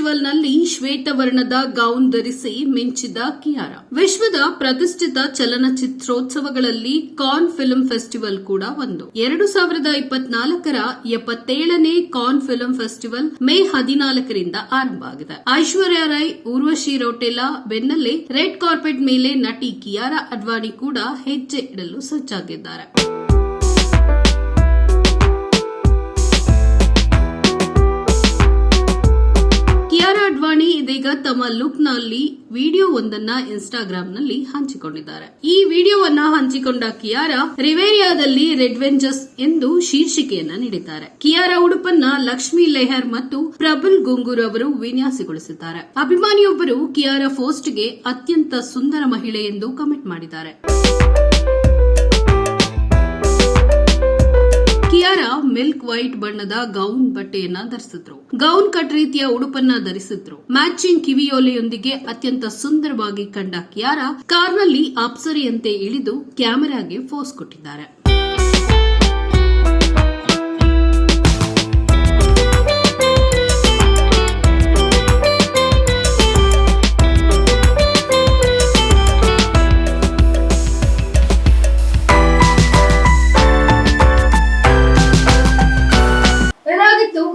ಫೆಸ್ಟಿವಲ್ನಲ್ಲಿ ಶ್ವೇತವರ್ಣದ gown ಧರಿಸಿ ಮಿಂಚಿದ ಕಿಯಾರ. ವಿಶ್ವದ ಪ್ರತಿಷ್ಠಿತ ಚಲನಚಿತ್ರೋತ್ಸವಗಳಲ್ಲಿ ಕಾನ್ ಫಿಲ್ಮ್ ಫೆಸ್ಟಿವಲ್ ಕೂಡ ಒಂದು. ಎರಡು ಸಾವಿರದ ಇಪ್ಪತ್ನಾಲ್ಕರ ಎಪ್ಪತ್ತೇಳನೇ ಕಾನ್ ಫಿಲ್ಮ್ ಫೆಸ್ಟಿವಲ್ ಮೇ ಹದಿನಾಲ್ಕರಿಂದ ಆರಂಭ ಆಗಿದೆ. ಐಶ್ವರ್ಯ ರೈ ಊರ್ವಶಿ ರೋಟೆಲಾ, ಬೆನ್ನಲ್ಲೇ ರೆಡ್ ಕಾರ್ಪೆಟ್ ಮೇಲೆ ನಟಿ ಕಿಯಾರ ಅಡ್ವಾಣಿ ಕೂಡ ಹೆಜ್ಜೆ ಇಡಲು ಸಜ್ಜಾಗಿದ್ದಾರೆ. ಇದೀಗ ತಮ್ಮ ಲುಕ್ನಲ್ಲಿ ವಿಡಿಯೋ ಒಂದನ್ನ ಇನ್ಸ್ಟಾಗ್ರಾಂನಲ್ಲಿ ಹಂಚಿಕೊಂಡಿದ್ದಾರೆ. ಈ ವಿಡಿಯೋವನ್ನ ಹಂಚಿಕೊಂಡ ಕಿಯಾರಾ ರಿವೇರಿಯಾದಲ್ಲಿ ರೆಡ್ವೆಂಜರ್ಸ್ ಎಂದು ಶೀರ್ಷಿಕೆಯನ್ನ ನೀಡಿದ್ದಾರೆ. ಕಿಯಾರಾ ಉಡುಪನ್ನ ಲಕ್ಷ್ಮಿ ಲೆಹರ್ ಮತ್ತು ಪ್ರಬಲ್ ಗುಂಗೂರ್ ಅವರು ವಿನ್ಯಾಸಗೊಳಿಸಿದ್ದಾರೆ. ಅಭಿಮಾನಿಯೊಬ್ಬರು ಕಿಯಾರಾ ಪೋಸ್ಟ್ಗೆ ಅತ್ಯಂತ ಸುಂದರ ಮಹಿಳೆ ಎಂದು ಕಮೆಂಟ್ ಮಾಡಿದ್ದಾರೆ. ವೈಟ್ ಬಣ್ಣದ ಗೌನ್ ಬಟ್ಟೆಯನ್ನ ಧರಿಸಿದ್ರು. ಗೌನ್ ಕಟ್ ರೀತಿಯ ಉಡುಪನ್ನ ಧರಿಸಿದ್ರು. ಮ್ಯಾಚಿಂಗ್ ಕಿವಿಯೋಲೆಯೊಂದಿಗೆ ಅತ್ಯಂತ ಸುಂದರವಾಗಿ ಕಂಡ ಕ್ಯಾರ ಕಾರ್ನಲ್ಲಿ ಅಪ್ಸರಿಯಂತೆ ಇಳಿದು ಕ್ಯಾಮೆರಾಗೆ ಫೋಸ್ ಕೊಟ್ಟಿದ್ದಾರೆ.